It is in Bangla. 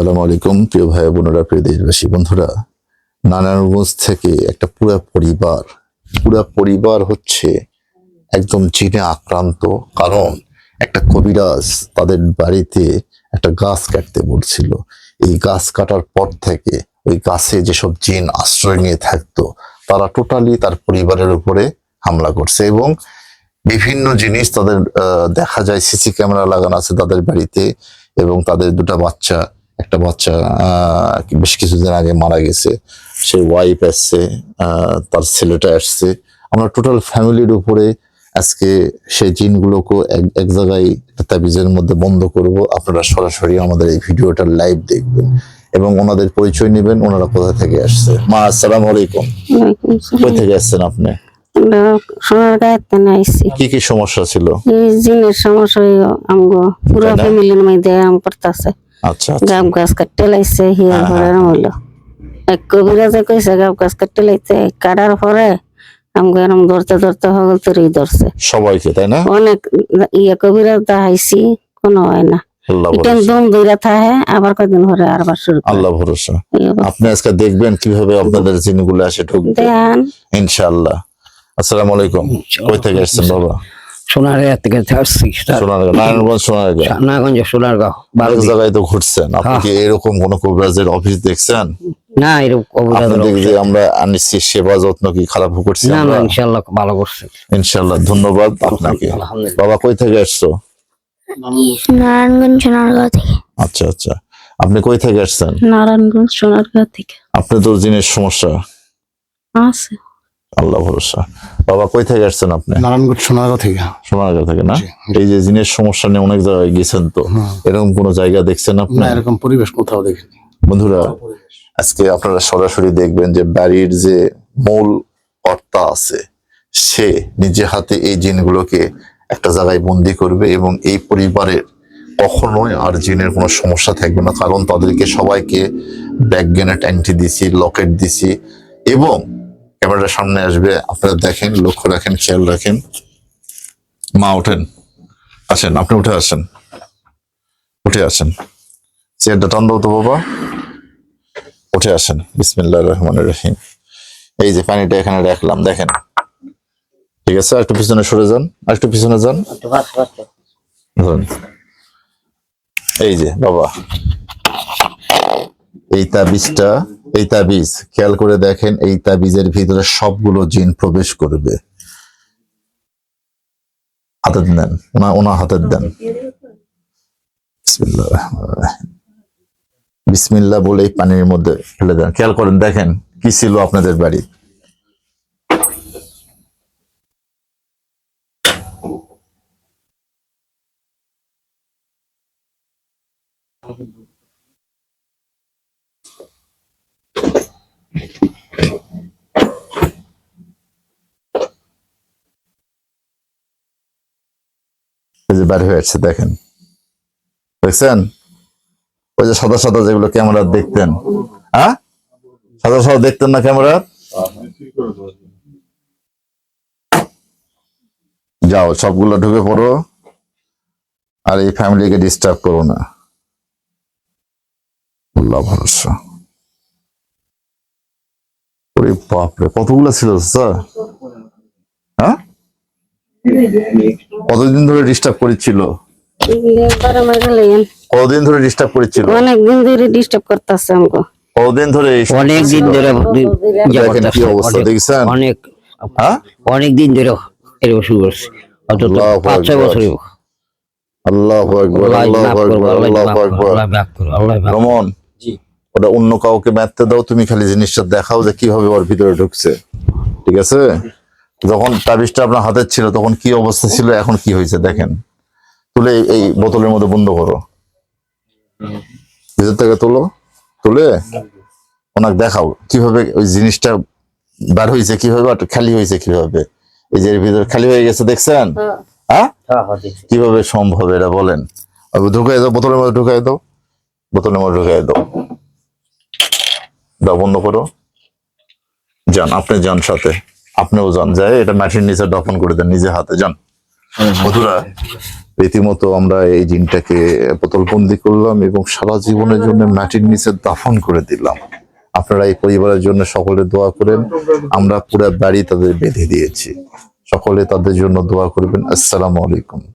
আসসালামু আলাইকুম, প্রিয় ভাই বোনেরা, প্রিয় দেশবাসী, বন্ধুরা। নারায়ণগঞ্জ থেকে একটা পুরো পরিবার পুরো পরিবার হচ্ছে একদম জিনে আক্রান্ত, কারণ একটা কবিরাজ তাদের বাড়িতে একটা গাছ কাটতে বলছিল। এই গাছ কাটার পর থেকে ওই গাছে যেসব জিন আশ্রয় নিয়ে থাকতো, তারা টোটালি তার পরিবারের উপরে হামলা করছে এবং বিভিন্ন জিনিস তাদের দেখা যায়, সিসি ক্যামেরা লাগানো আছে তাদের বাড়িতে এবং তাদের দুটো বাচ্চা একটা বাচ্চা আহ, বেশ কিছুদিন আগে মারা গেছে। সে ওয়াইফ আসছে তার ছেলেটা আসছে আমরা টোটাল ফ্যামিলির উপরে আজকে সেই জিনগুলোকে এক জায়গায় তাবিজের মধ্যে বন্ধ করব। আপনারা সরাসরি আমাদের এই ভিডিওটা লাইভ দেখবেন এবং ওনাদের পরিচয় নেবেন ওনারা কোথা থেকে আসছে। মা আসসালামু আলাইকুম। সালাম। থেকে আসছেন আপনি? কি কি সমস্যা ছিল? এই জিনের সমস্যা আমগো পুরো তাই ফ্যামিলির মধ্যে আম পড়তাছে। আচ্ছা আচ্ছা। গাছ কাটতে লাইছে হিয়ার হ্যাঁ, এক কবিরাজে কইছে গাব গাছ কাটতে লাইতে কাটার পরে আমগো এরম ধরতে ধরতে হগল তরি ধরছে। সবাইকে তাই না? অনেক ইয়ে কবিরাজ কোনো হয় না। আবার কদিন শুরু আল্লাহ ভরসা। আপনি আজকে দেখবেন কীভাবে আপনাদের জিনগুলো আসে ঢুকবে। দেন। ইনশাআল্লাহ। আসসালামু আলাইকুম। কই থেকে আসছেন বাবা? সোনারগাঁ থেকে আসছি সোনারগাঁ নারায়ণগঞ্জ সোনারগাঁ। নাগঞ্জ সোনারগাঁও অনেক জায়গায় তো ঘুরছেন? আপনি হ্যাঁ। কি এরকম কোন কবিরাজের অফিস দেখছেন? না এরকম কবিরাজ যে আমরা আনিছি সেবা যত্ন কি খারাপ করছি না না আমরা? ভালো করছে। ইনশাআল্লাহ ধন্যবাদ আপনাকে। বাবা কই থেকে আসছো? নারায়ণগঞ্জ সোনারগাঁও থেকে। আচ্ছা আচ্ছা। আপনি কই থেকে আসছেন? নারায়ণগঞ্জ সোনারগাঁ থেকে। আপনি তো জিনের সমস্যা? আছে। আল্লাহ ভরসা। বাবা কই থেকে আসছেন আপনি? নারায়ণগঞ্জ সোনারগাঁও থেকে। সোনারগাঁ থেকে না? এই যে জিনের সমস্যা নিয়ে অনেক জায়গায় গেছেন তো এরকম কোন জায়গা দেখছেন আপনি? এরকম পরিবেশ কোথাও দেখিনি। বন্ধুরা আজকে আপনারা সরাসরি দেখবেন যে বাড়ির যে মূল কর্তা আছে সে নিজে হাতে এই জিনগুলোকে একটা জায়গায় বন্দি করবে এবং এই পরিবারের কখনোই আর জিনের কোনো সমস্যা থাকবে না। কারণ তাদেরকে সবাইকে ব্যাক গ্যানেট অ্যান্টি দিছি লকেট দিছি এবং ক্যামেরার সামনে আসবে, আপনারা দেখেন, লক্ষ্য রাখেন, খেয়াল রাখেন। মা ওঠেন। আসেন, আপনি উঠে আসেন। উঠে আসেন। চেয়ারটা টান তো বাবা। উঠে আসেন। বিসমিল্লাহ রহমান রহিম। এই যে পানিটা এখানে রাখলাম, দেখেন। ঠিক আছে একটু পিছনে সরে যান একটু পিছনে যান। ধরুন। এই যে, বাবা। এই তাবিজটা এই তাবিজ, খেয়াল করে দেখেন এই তাবিজের ভিতরে সবগুলো জিন প্রবেশ করবে। হাতে দেন ওনা ওনা হাতে দেন। বিসমিল্লাহ রহমান বলে এই পানির মধ্যে ফেলে দেন। খেয়াল করেন, দেখেন কি ছিল আপনাদের বাড়ি। এই যে বার হয়ে আসছে দেখেন। দেখছেন? ওই যে সাদা সাদা যেগুলো ক্যামেরা দেখতেন। হ্যাঁ? সাদা সাদা দেখতেন না ক্যামেরা? যাও, সবগুলো ঢুকে পড়ো। আর এই ফ্যামিলিকে ডিস্টার্ব করো না। ভরসা। ওরে বাপরে, কতগুলো ছিল, স্যার? কতদিন ধরে ডিস্টার্ব করেছিল। কতদিন ধরে ডিস্টার্ব করেছিল? অনেক দিন ধরে ডিস্টার্ব করতেছে আমাকে। কতদিন ধরে এই অনেক দিন ধরে কি অবস্থা অনেক- দেখছেন? অনেক হ্যাঁ? অনেক দিন ধরে এরকম শুরু করছে। অন্তত পাঁচ ছয় বছর আল্লাহ আকবর আকবর। রমন ওটা অন্য কাউকে মারতে দাও তুমি খালি জিনিসটা দেখাও যে কীভাবে ওর ভিতরে ঢুকছে। ঠিক আছে? যখন তাবিজটা আপনার হাতে ছিল তখন কি অবস্থা ছিল এখন কি হয়েছে দেখেন। তুলে এই- বোতলের মধ্যে বন্ধ করো। ভিতর থেকে তোলো তুলে ওনাকে দেখাও কীভাবে ওই জিনিসটা বার হয়েছে কীভাবে আর খালি হয়েছে কীভাবে। এই যে ভিতরে খালি হয়ে গেছে দেখছেন? হ্যাঁ। কীভাবে সম্ভব এটা বলেন? ঢুকাই দাও বোতলের মধ্যে ঢুকাই দাও। বোতলের মধ্যে ঢুকাই দাও। দাও বন্ধ করো। যান আপনি যান সাথে। আপনিও যান যায় এটা মাটির নিচে দফন করে দেন নিজে হাতে যান। বন্ধুরা রীতিমতো আমরা এই জিনটাকে বোতলবন্দি করলাম এবং সারা জীবনের জন্য মাটির নিচে দাফন করে দিলাম। আপনারা এই পরিবারের জন্য সকলে দোয়া করেন। আমরা পুরো বাড়ি তাদের বেঁধে দিয়েছি। সকলে তাদের জন্য দোয়া করবেন। আসসালামু আলাইকুম।